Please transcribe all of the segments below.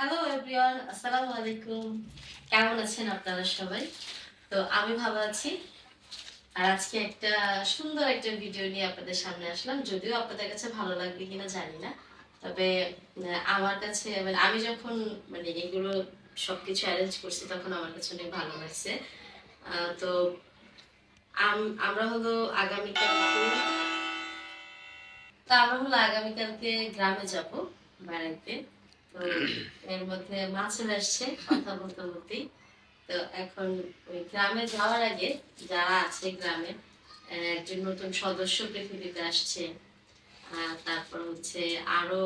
Hello everyone আসসালামু আলাইকুম কেমন আছেন আপনারা সবাই? তো আমি ভালো আছি। আর আজকে একটা সুন্দর একটা ভিডিও নিয়ে আপনাদের সামনে আসলাম। যদিও আপনাদের কাছে ভালো লাগবে কিনা জানি না। তবে আমার কাছে মানে আমি যখন মানে এগুলো সবকিছু অ্যারেঞ্জ করছি, তখন আমার কাছে অনেক ভালো লাগছে। তো আম- আমরা হলো আগামীকালকে তো আমরা হলো আগামীকালকে গ্রামে যাব বেড়াইতে তো এর মধ্যে মা চলে আসছে, কথা বলতে বলতেই তো এখন ওই গ্রামে যাওয়ার আগে যারা আছে গ্রামে একজন নতুন সদস্য পৃথিবীতে আসছে। তারপর হচ্ছে আরও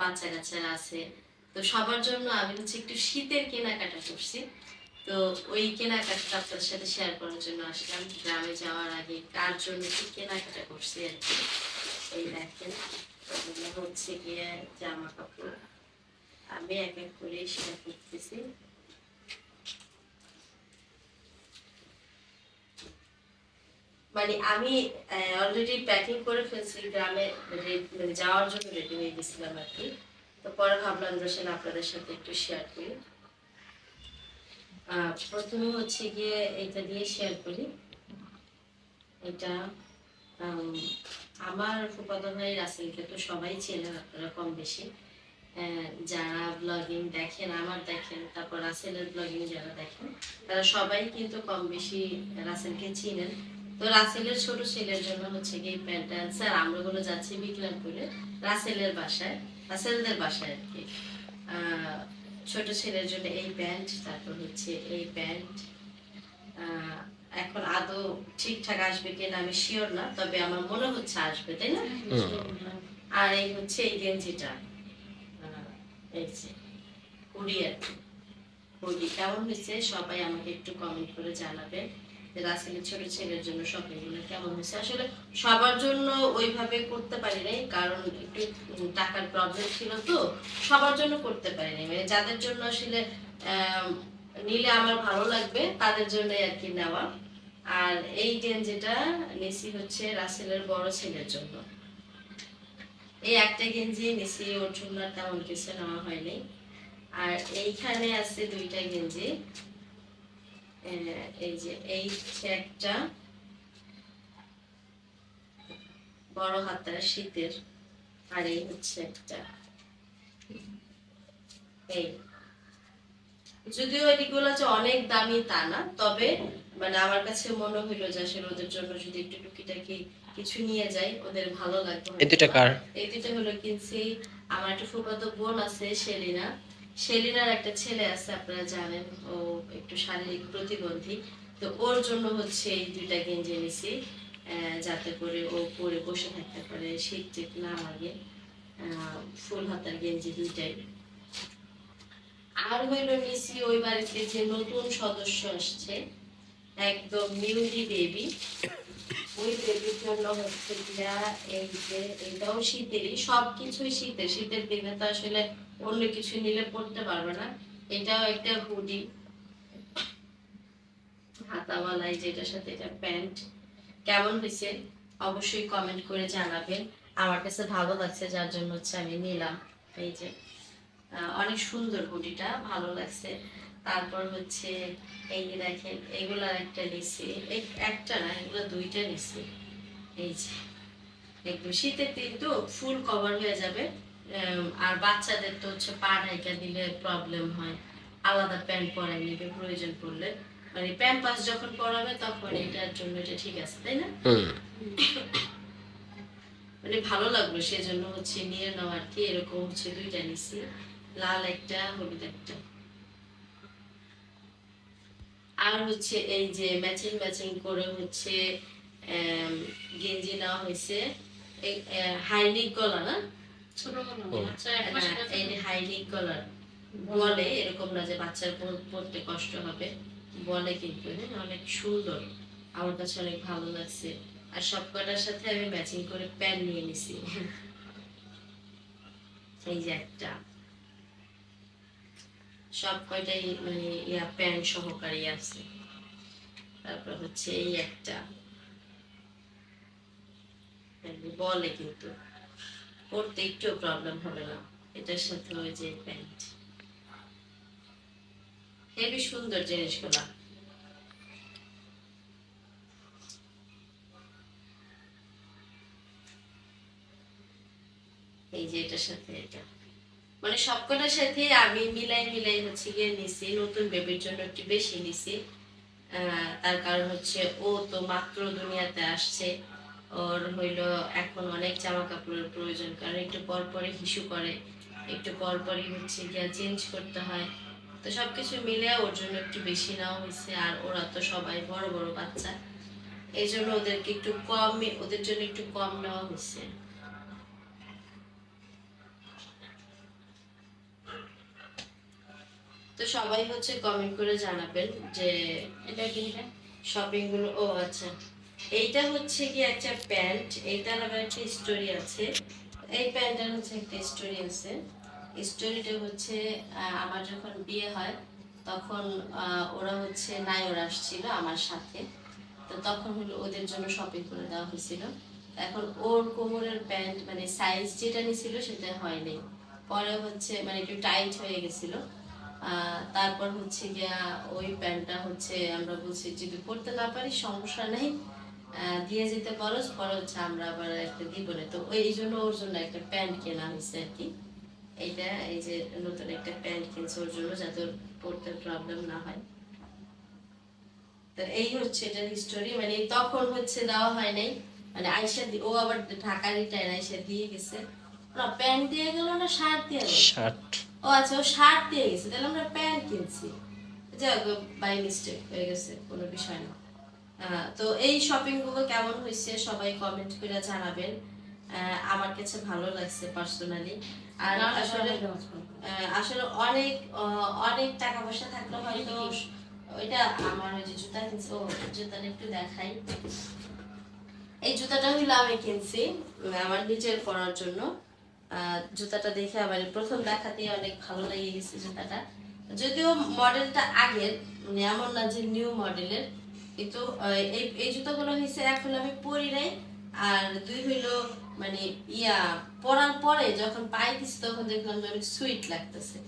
বাচ্চা কাচ্চারা আছে। তো সবার জন্য আমি হচ্ছে একটু শীতের কেনাকাটা করছি। তো ওই কেনাকাটা আপনার সাথে শেয়ার করার জন্য আসলাম। গ্রামে যাওয়ার আগে কার জন্য কি কেনাকাটা করছি আর কি। এই দেখেন হচ্ছে গিয়ে জামা কাপড় আমি এক এক করে সেটা করতেছি। মানে আমি অলরেডি প্যাকিং করে ফেলছি গ্রামে মানে যাওয়ার জন্য রেডি হয়ে গেছিলাম আর কি। তো পরে ভাবলাম যে আপনাদের সাথে একটু শেয়ার করি। প্রথমে হচ্ছে গিয়ে এটা দিয়ে শেয়ার করি। এটা আমার ফুফাতো ভাই রাসেলকে তো সবাই চেনেন আপনারা কম বেশি। যারা ব্লগিং দেখেন আমার দেখেন তারপর রাসেলের ব্লগিং যারা দেখেন তারা সবাই কিন্তু কম বেশি রাসেলকে চিনেন। তো রাসেলের ছোট ছেলের জন্য হচ্ছে কি প্যান্টটা স্যার আমরা গুলো যাচ্ছি বিক্রমপুরে রাসেলের বাসায় রাসেলদের বাসায় আর কি। আহ, ছোট ছেলের জন্য এই প্যান্ট তারপর হচ্ছে এই প্যান্ট আহ, এখন আদৌ ঠিকঠাক আসবে কিনা আমি শিওর না তবে আমার মনে হচ্ছে আসবে তাই না? আর এই হচ্ছে এই গেঞ্জিটা। আহ, এই আর কি। হুডি কেমন হয়েছে? সবাই আমাকে একটু কমেন্ট করে জানাবে যে রাসেলের ছোট ছেলের জন্য শপিংগুলো কেমন হয়েছে। আসলে সবার জন্য ওইভাবে করতে পারি নাই কারণ একটু টাকার প্রবলেম ছিল তো সবার জন্য করতে পারি নাই। মানে যাদের জন্য আসলে নিলে আমার ভালো লাগবে তাদের জন্য আর কি নেওয়া। আর এই গেঞ্জিটা নিছি হচ্ছে রাসেলের বড় ছেলের জন্য। এই একটা গেঞ্জি নিছি ওর জন্য তেমন কিছু নেওয়া হয়নি আর এইখানে আছে দুইটা গেঞ্জি। এই যে এই একটা বড় হাতার শীতের আর এই হচ্ছে একটা। এই। যদিও এগুলো হচ্ছে অনেক দামি তা না, তবে মানে আমার কাছে মনে হইল যে আসলে ওদের জন্য যদি একটু টুকিটাকি কিছু নিয়ে যাই ওদের ভালো লাগবে এই দুটা কার? এই দুটো হলো কিনছি আমার একটা ফুফাতো বোন আছে সেলিনা। সেলিনার একটা ছেলে আছে আপনারা জানেন ও একটু শারীরিক প্রতিবন্ধী। তো ওর জন্য হচ্ছে এই দুইটা গেঞ্জি নিছি যাতে করে ও পরে বসে থাকতে পারে শীত টিত না লাগে ফুল হাতার গেঞ্জি দুইটাই। আর হইল নিছি ওই বাড়িতে যে নতুন সদস্য আসছে একদম নিউলি বেবি। ওই বেবির জন্য হচ্ছে এই যে এটাও শীতেরই সবকিছুই শীতের শীতের দিনে তো আসলে অন্য কিছু নিলে পড়তে পারবে না। এটাও একটা হুডি। হাতাওয়ালাই যেটার সাথে এটা প্যান্ট। কেমন হয়েছে? অবশ্যই কমেন্ট করে জানাবেন। আমার কাছে ভালো লাগছে, যার জন্য হচ্ছে আমি নিলাম। এই যে অনেক সুন্দর হুডিটা, ভালো লাগছে। তারপর হচ্ছে এই যে দেখেন এগুলার একটা নিছি একটা না এগুলো দুইটা নিছি এই যে একটু শীতের দিন তো ফুল কভার হয়ে যাবে আর বাচ্চাদের তো হচ্ছে পা ঢাইকা দিলে প্রবলেম হয়। আলাদা প্যান্ট পরাই নিবে প্রয়োজন পড়লে। মানে প্যাম্পাস যখন পরাবে তখন এটার জন্য এটা ঠিক আছে তাই না? মানে ভালো লাগল সেজন্য হচ্ছে নিয়ে নেওয়া আর কি এরকম হচ্ছে দুইটা নিছি লাল একটা হলুদ একটা। আর হচ্ছে এই যে ম্যাচিং ম্যাচিং করে হচ্ছে গেঞ্জি নেওয়া হয়েছে। হাইনিক গলা না? ছোট হাইনিক গলার বলে এরকম না যে বাচ্চার পরতে কষ্ট হবে। বলে কিন্তু হ্যাঁ অনেক সুন্দর। আমার কাছে অনেক ভালো লাগছে। আর সব কটার সাথে আমি ম্যাচিং করে প্যান্ট নিয়ে নিছি। এই যে একটা। সব কয়টাই মানে ইয়া প্যান্ট সহকারী আছে। তারপর হচ্ছে এই একটা। বলে কিন্তু। পড়তে একটু প্রবলেম হবে না। এটার সাথে ওই যে প্যান্ট। হেবি সুন্দর জিনিসগুলা। এই যে এটার সাথে এটা। মানে সবকটার সাথে আমি মিলাই মিলাই হচ্ছে গিয়ে নিছি, নতুন বেবির জন্য একটু বেশি নিছি। তার কারণ হচ্ছে ও তো মাত্র দুনিয়াতে আসছে। ওর হইল এখন অনেক জামা কাপড়ের প্রয়োজন, কারণ একটু পর পরে হিসু করে, একটু পর পরই হচ্ছে গিয়া চেঞ্জ করতে হয়। তো সবকিছু মিলে ওর জন্য একটু বেশি নেওয়া হয়েছে, আর ওরা তো সবাই বড় বড় বাচ্চা। এই জন্য ওদেরকে একটু কম ওদের জন্য একটু কম নেওয়া হয়েছে। তো সবাই হচ্ছে কমেন্ট করে জানাবেন যে এটা কিনবে শপিংগুলো, ও আচ্ছা। এইটা হচ্ছে কি একটা প্যান্ট এইটার আবার একটা স্টোরি আছে। এই প্যান্টটার হচ্ছে একটা স্টোরি আছে। স্টোরিটা হচ্ছে আমার যখন বিয়ে হয়, তখন ওরা হচ্ছে নায়র আসছিল আমার সাথে। তো তখন হলো ওদের জন্য শপিং করে দেওয়া হয়েছিল। এখন ওর কোমরের প্যান্ট মানে সাইজ যেটা নিছিল সেটা হয়নি পরে হচ্ছে মানে একটু টাইট হয়ে গেছিল। তারপর হচ্ছে গিয়া ওই প্যান্টটা হচ্ছে আমরা বলছি যদি পড়তে না পারি, সমস্যা নেই। দিয়ে যেতে পারো পরে হচ্ছে আমরা আবার একটা দিব না। তো ওই জন্য ওর জন্য একটা প্যান্ট কেনা হয়েছে আর কি। এইটা, এই যে নতুন একটা প্যান্ট কিনছে ওর জন্য যাতে ওর পড়তে প্রবলেম না হয়। তো এই হচ্ছে এটার হিস্টোরি মানে তখন হচ্ছে দেওয়া হয় নাই। মানে আইসা ও আবার ঢাকা রিটার্ন আইসা দিয়ে গেছে। না প্যান্ট দিয়ে গেল না শার্ট দিয়ে গেল? শার্ট। ও আচ্ছা ও শার্ট দিয়ে গেছে তাহলে আমরা প্যান্ট কিনছি। যাই বাই মিস্টেক হয়ে গেছে কোনো বিষয় না। আহ, তো এই শপিংগুলো কেমন হয়েছে সবাই কমেন্ট করে জানাবেন। আমার কাছে ভালো লাগছে পার্সোনালি আর আসলে আসলে অনেক আহ, অনেক টাকা পয়সা থাকলে হয়তো ওইটা আমার ওই যে জুতা কিনছে ও জুতাটা একটু দেখাই। এই জুতাটা হইল আমি কিনছি আমার নিজের পরার জন্য। জুতাটা দেখে আমার প্রথম দেখাতেই অনেক ভালো লেগে গেছে জুতাটা। যদিও মডেলটা আগের মানে এমন না যে নিউ মডেলের কিন্তু এই এই জুতাগুলো হয়েছে এক হলো আমি পরি নাই। আর দুই হইল মানে ইয়া, পরার পরে যখন পাই দিছি তখন দেখলাম যে অনেক সুইট লাগতেছে।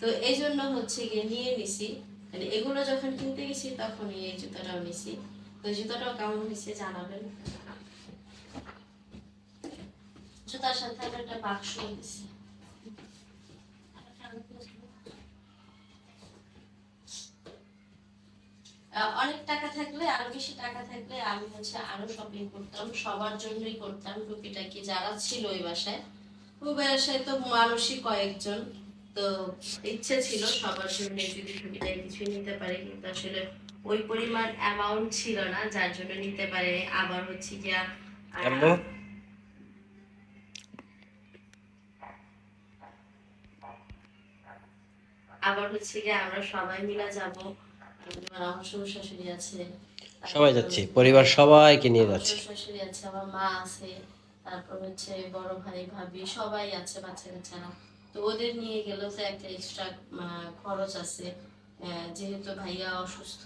তো এই জন্য হচ্ছে গিয়ে নিয়ে নিছি। মানে এগুলো যখন কিনতে গেছি তখন এই জুতাটাও নিছি। তো জুতাটাও কেমন হয়েছে জানাবেন? জুতার সাথে আমি একটা বাক্স অনেক টাকা থাকলে, আরও বেশি টাকা থাকলে আমি হচ্ছে আরও শপিং করতাম, সবার জন্যই করতাম যারা ছিল ওই বাসায়। ওই বাসায় তো মানুষই কয়েকজন, তো ইচ্ছে ছিল সবার জন্য যদি কিছু নিতে পারে, কিন্তু আসলে ওই পরিমাণ অ্যামাউন্ট ছিল না, যার জন্য নিতে পারে আবার হচ্ছে গিয়া আবার হচ্ছে গিয়ে আমরা সবাই মিলে যাব। আমার শাশুড়ি আছে সবাই যাচ্ছি পরিবার সবাইকে নিয়ে যাচ্ছি। শাশুড়ি আছে আমার মা আছে তারপর হচ্ছে বড় ভাই ভাবি সবাই আছে বাচ্চা কাচ্চারা তো ওদের নিয়ে গেলেও তো একটা এক্সট্রা খরচ আছে। যেহেতু ভাইয়া অসুস্থ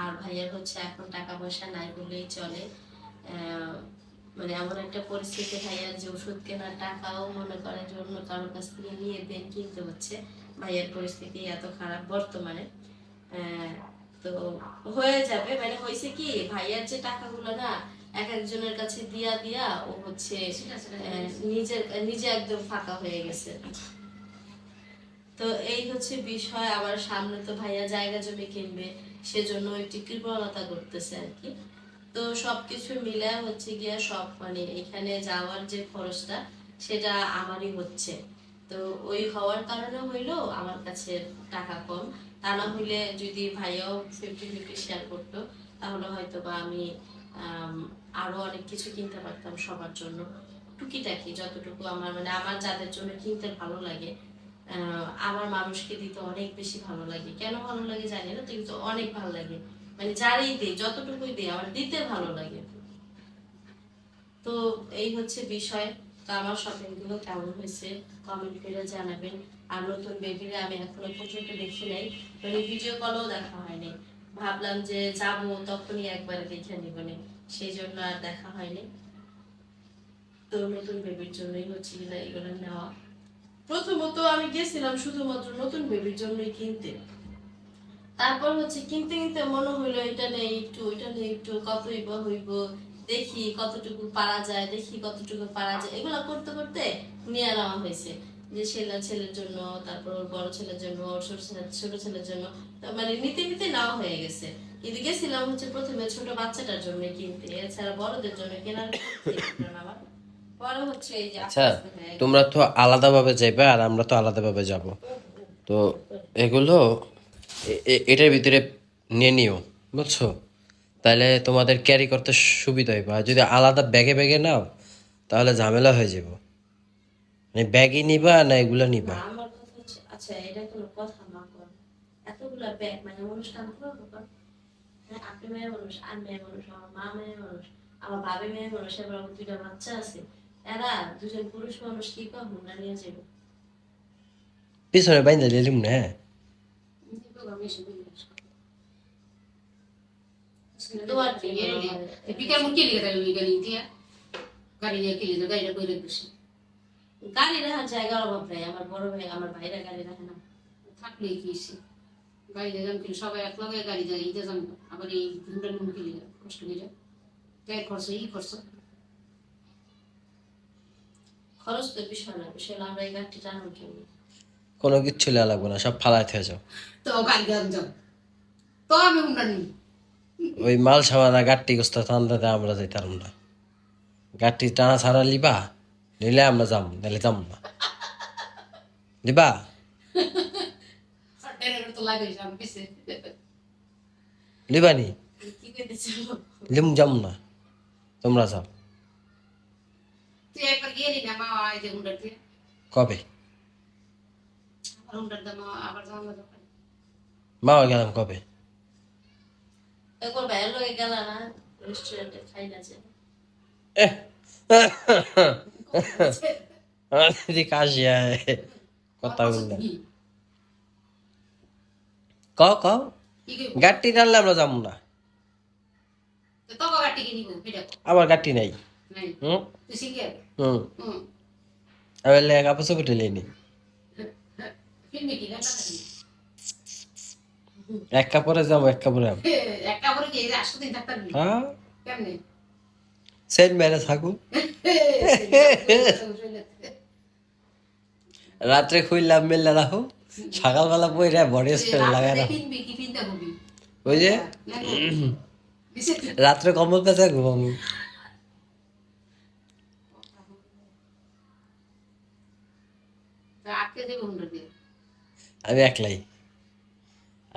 আর ভাইয়ার হচ্ছে এখন টাকা পয়সা নাই বললেই চলে। মানে এমন একটা পরিস্থিতি ভাইয়ার যে ওষুধ কেনার টাকাও মনে করেন যে অন্য কারোর কাছ থেকে নিয়ে দেন কিনতে হচ্ছে। ভাইয়ার পরিস্থিতি এত খারাপ বর্তমানে। তো হয়ে যাবে। মানে হয়েছে কি ভাইয়ার যে টাকাগুলো না এক একজনের কাছে দিয়া দিয়া ও হচ্ছে নিজের নিজে একদম ফাঁকা হয়ে গেছে। তো এই হচ্ছে বিষয়। আবার সামনে তো ভাইয়া জায়গা জমি কিনবে সেজন্য একটি কৃপণতা করতেছে আর কি। তো সবকিছু মিলে হচ্ছে গিয়া সব মানে এখানে যাওয়ার যে খরচটা সেটা আমারই হচ্ছে। তো ওই হওয়ার কারণে হইল আমার কাছে টাকা কম। তা না হইলে যদি ভাইয়াও ফিফটি ফিফটি শেয়ার করতো তাহলে হয়তো বা আমি আম, আরও অনেক কিছু কিনতে পারতাম সবার জন্য। টুকিটাকি যতটুকু আমার মানে আমার যাদের জন্য কিনতে ভালো লাগে আমার মানুষকে দিতে অনেক বেশি ভালো লাগে। কেন ভালো লাগে জানি না কিন্তু অনেক ভালো লাগে। মানে যারই দিই যতটুকুই দিই আমার দিতে ভালো লাগে। তো এই হচ্ছে বিষয়। তো আমার শপিংগুলো কেমন হয়েছে কমেন্ট করে জানাবেন। আর নতুন বেবিরে আমি এখনও পর্যন্ত দেখি নাই মানে ভিডিও কলও দেখা হয়নি। ভাবলাম যে যাব, তখনই একবার দেখে নিবনে। সেই জন্য আর দেখা হয়নি। তো নতুন বেবির জন্যই হচ্ছে কিনা এগুলো নেওয়া। প্রথমত আমি গেছিলাম শুধুমাত্র নতুন বেবির জন্যই কিনতে। তারপর হচ্ছে কিনতে কিনতে মনে হইল, এটা নেই একটু, ওইটা নেই একটু, কতই বা হইব? দেখি কতটুকু পারা যায় দেখি কতটুকু পারা যায়। এগুলো করতে করতে নিয়ে নেওয়া হয়েছে। যে ছেলে ছেলের জন্য তারপর ওর বড় ছেলের জন্য ওর ছোট ছেলে ছোট ছেলের জন্য মানে নিতে নিতে নেওয়া হয়ে গেছে। কিন্তু গেছিলাম হচ্ছে প্রথমে ছোট বাচ্চাটার জন্য কিনতে এছাড়া বড়দের জন্য কেনার আমার পরে হচ্ছে এই যে আচ্ছা। তোমরা তো আলাদাভাবে যাবে আর আমরা তো আলাদাভাবে যাব। তো এগুলো এটার ভিতরে নিয়ে নিও বুঝছ? তাহলে তোমাদের ক্যারি করতে সুবিধা হবে আর যদি আলাদা ব্যাগে ব্যাগে নাও তাহলে ঝামেলা হয়ে যাব মানে ব্যাগই নিবা না এগুলো নিবা? আমার কথা হচ্ছে আচ্ছা এটা কোনো কথা না কর এতগুলা ব্যাগ মানে অনুষ্ঠান করব হ্যাঁ আপনি মেয়ে মানুষ আমি মেয়ে মানুষ আমার মা মেয়ে মানুষ আমার বাবা মেয়ে মানুষ এবার আমার দুইটা বাচ্চা আছে এরা দুজন পুরুষ মানুষ কি করব না নিয়ে যাব পিছনে বাইন্দা দিলিম না হ্যাঁ? মুখে লিখে দেয় গাড়ি নিয়ে কিনে দেয় গাড়িটা করে বসে গাড়ি রাখার জায়গার অভাব নাই আমার বড় ভাই আমার ভাইরা গাড়ি রাখে না থাকলেই কি হয়েছে গাড়ি দিয়ে যান কিনে সবাই এক লগে গাড়ি যায় ইতে যান আবার এই ঘুমটা মুখে লিখে কষ্ট করে গায়ের খরচ ই খরচ খরচ তো বিষয় না বিষয় হলো আমরা এই গাড়িটি টানো কেমনি কোনো কিচ্ছু লাগবে না সব ফালাই থেকে যাও। তো গাড়ি যাও। তো আমি উন্নয়ন। ওই মাল সামানা গাড়টি গোস্তা টানতে আমরা যাইতাম না। গাড়টি টানা ছাড়া লিবা নিলে আমরা যাম নাহলে যাম না। লিবা? লিবানি লিম যাম না তোমরা যাও। কবে? মা গেলাম কবে? একবার বাইরের লোকে গেল না রেস্টুরেন্টে খাই না যে এহ, কাশি কথা বললে ক ক? কইব? টানলে আমরা যাম না। গাড়ি আমার গাড়টি নাই। হুম? হুম। আমি কাপড় চোপড় কি? না এক কাপড়ে যাব এক কাপড়ে যাব। একটা করে কি আসতে দিন ডাক্তার হ্যাঁ? কেমনে? সেন্ট মেরে থাকুন রাত্রে খুইলাম মেললে রাখো সকালবেলা বইরা বডি স্প্রে কিনতে হবি? ওই যে? রাত্রে কম্বল পেঁচে ঘুমাবো আমি একলাই।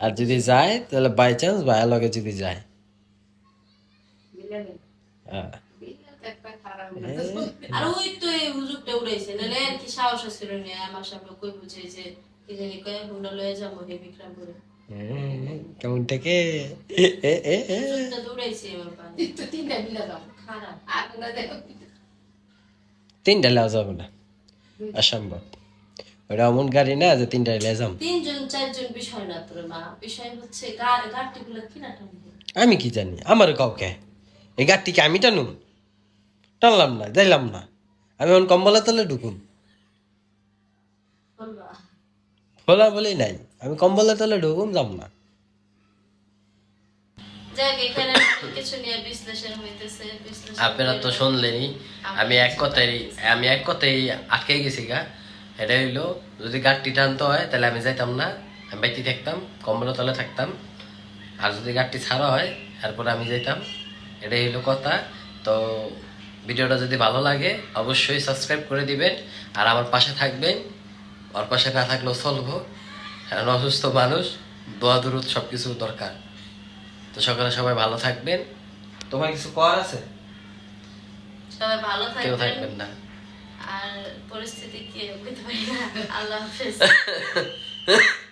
আর যদি যায় তাহলে বাই চান্স ভাইয়ের লগে যদি যায়। হ্যাঁ। বিল্লাল তো একটা খারাপ আর ওই তো এই হুজুরটা উড়াইছে। নাহলে আর কি সাহস ছিল না আমার সামনে কই বুঝে যে কি জানি কয় হুন্ডা লয়ে যাব হে বিক্রমপুরে হুম, কেমন থেকে এ এ এ এ। দৌড়াইছে আমার পায়ে তো তিনটা খারাপ। আর হুন্ডা দেও তিনটা লেওয়া যাবে না। অসম্ভব। ওটা এমন গাড়ি না যে তিনটা লে যাম। তিনজন চারজন বিষয় না তোর মা। বিষয় হচ্ছে গা- গাড়টি গুলো কিনা টানবে? আমি কি জানি? আমার কাউকে। এই গাড়টিকে আমি টানুম? টানলাম না যাইলাম না। আমি এখন কম্বলে তলে ঢুকুম। খোলা বলেই নাই। আমি কম্বলে তলে ঢুকুম যাম না। আপনারা তো শুনলেনি আমি এক কথাই আমি এক কথাই আটকে গেছি গা। এটা হইল যদি গাড়টি টানতে হয় তাহলে আমি যাইতাম না আমি বাইতে থাকতাম কম্বলের তলে থাকতাম। আর যদি গাড়টি ছাড়া হয় তারপরে আমি যাইতাম। এটাই হইল কথা। তো ভিডিওটা যদি ভালো লাগে অবশ্যই সাবস্ক্রাইব করে দিবেন। আর আমার পাশে থাকবেন। ওর পাশে না থাকলেও চলবো। কারণ অসুস্থ মানুষ দোয়া দুরুদ সব কিছু দরকার। তো সকালে সবাই ভালো থাকবেন। তোমার কিছু করার আছে? সবাই ভালো কেউ থাকবেন। থাকবেন না। আর পরিস্থিতি কি বুঝতে পারি না। আল্লাহ হাফেজ।